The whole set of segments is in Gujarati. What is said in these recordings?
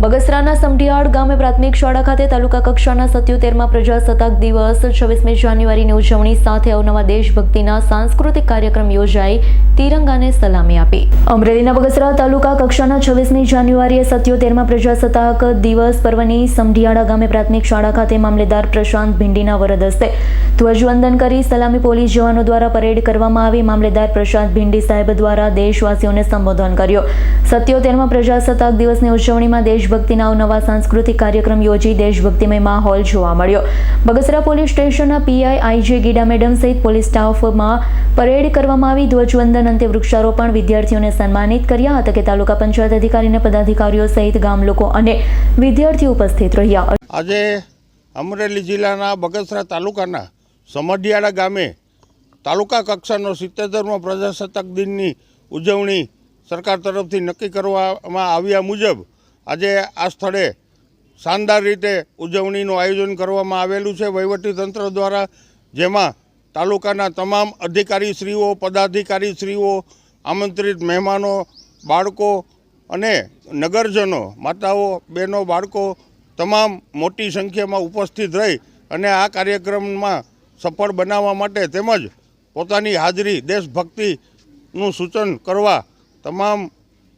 બગસરાના સમઢિયાળ ગામે પ્રાથમિક શાળા ખાતે તાલુકા કક્ષાના સત્યોતેરમાં પ્રજાસત્તાક દિવસ છવ્વીસમી જાન્યુઆરીની ઉજવણી સાથે અવનવા દેશભક્તિના સાંસ્કૃતિક કાર્યક્રમ યોજાઈ તિરંગાને સલામી આપી. અમરેલીના બગસરા તાલુકા કક્ષાના છવ્વીસમી જાન્યુઆરીએ સત્યોતેરમાં પ્રજાસત્તાક દિવસ પર્વની સમઢિયાળા ગામે પ્રાથમિક શાળા ખાતે મામલેદાર પ્રશાંત ભિંડીના વરદ હસ્તે ધ્વજવંદન કરી સલામી પોલીસ જવાનો દ્વારા પરેડ કરવામાં આવી. મામલેદાર પ્રશાંત ભીંડી સાહેબ દ્વારા દેશવાસીઓને સંબોધન કર્યો. સત્યોતેરમાં પ્રજાસત્તાક દિવસની ઉજવણીમાં દેશભક્તિના નવા સાંસ્કૃતિક કાર્યક્રમ યોજી દેશભક્તિમય માહોલ જોવા મળ્યો. બગસરા પોલીસ સ્ટેશનના PI I J Gida madam સહિત પોલીસ સ્ટાફમાં પરેડ કરવામાં આવી. ધ્વજવંદન અંતે વૃક્ષારોપણ વિદ્યાર્થીઓને સન્માનિત કર્યા હતા કે તાલુકા પંચાયત અધિકારી અને પદાધિકારીઓ સહિત ગામ લોકો અને વિદ્યાર્થીઓ ઉપસ્થિત રહ્યા. આજે અમરેલી જિલ્લાના બગસરા તાલુકાના સમઢિયાળા ગામે તાલુકા કક્ષાનો સિત્તેરમો પ્રજાસત્તાક દિનની ઉજવણી સરકાર તરફથી નક્કી કરવામાં આવ્યા મુજબ આજે આ સ્થળે શાનદાર રીતે ઉજવણીનું આયોજન કરવામાં આવેલું છે. વહીવટીતંત્ર દ્વારા જેમાં તાલુકાના તમામ અધિકારીશ્રીઓ, પદાધિકારીશ્રીઓ, આમંત્રિત મહેમાનો, બાળકો અને નગરજનો, માતાઓ, બહેનો, બાળકો તમામ મોટી સંખ્યામાં ઉપસ્થિત રહી અને આ કાર્યક્રમમાં સફળ બનાવવા માટે તેમજ પોતાની હાજરી દેશભક્તિનું સૂચન કરવા તમામ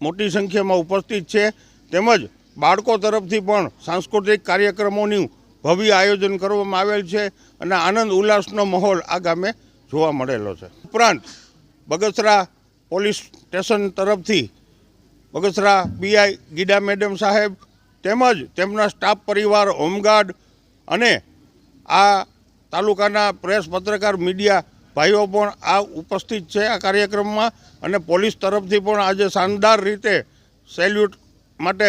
મોટી સંખ્યામાં ઉપસ્થિત છે. તેમજ બાળકો તરફથી પણ સાંસ્કૃતિક કાર્યક્રમોનું ભવ્ય આયોજન કરવામાં આવેલ છે અને આનંદ ઉલ્લાસનો માહોલ આ ગામે જોવા મળેલો છે. ઉપરાંત બગસરા પોલીસ સ્ટેશન તરફથી બગસરા બીઆઈ ગીડા મેડમ સાહેબ તેમજ તેમના સ્ટાફ પરિવાર, હોમગાર્ડ અને આ તાલુકાના પ્રેસ પત્રકાર, મીડિયા ભાઈઓ પણ આ ઉપસ્થિત છે આ કાર્યક્રમમાં અને પોલીસ તરફથી પણ આજે શાનદાર રીતે સેલ્યુટ માટે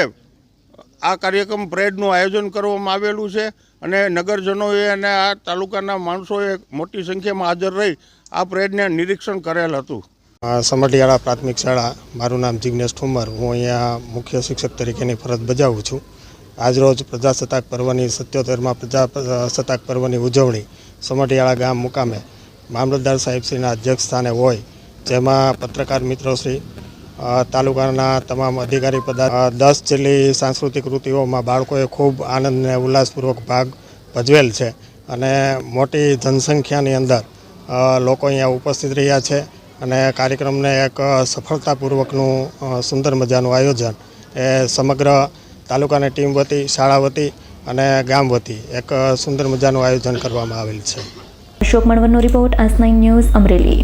આ કાર્યક્રમ પરેડનું આયોજન કરવામાં આવેલું છે અને નગરજનોએ અને આ તાલુકાના માણસોએ મોટી સંખ્યામાં હાજર રહી આ પરેડને નિરીક્ષણ કરેલ હતું. સમઢિયાળા પ્રાથમિક શાળા મારું નામ જિજ્ઞેશ ઠુમર. હું અહીંયા મુખ્ય શિક્ષક તરીકેની ફરજ બજાવું છું. આજરોજ પ્રજાસત્તાક પર્વની સત્યોતેરમાં પ્રજાસત્તાક પર્વની ઉજવણી સમઢિયાળા ગામ મુકામે. મામલતદાર સાહેબશ્રીના અધ્યક્ષ સ્થાને હોય જેમાં પત્રકાર મિત્રોશ્રી અ, તાલુકાના તમામ અધિકારી પદા દસ જેટલી સાંસ્કૃતિક કૃતિઓમાં બાળકોએ ખૂબ આનંદ અને ઉલ્લાસપૂર્વક ભાગ ભજવેલ છે અને મોટી જનસંખ્યાની અંદર લોકો અહીંયા ઉપસ્થિત રહ્યા છે અને કાર્યક્રમને એક સફળતાપૂર્વકનું સુંદર મજાનું આયોજન એ સમગ્ર તાલુકાની ટીમ વતી, શાળા વતી અને ગામ વતી એક સુંદર મજાનું આયોજન કરવામાં આવેલ છે. અશોક મણવરનો રિપોર્ટ આસ નાઇન ન્યૂઝ અમરેલી.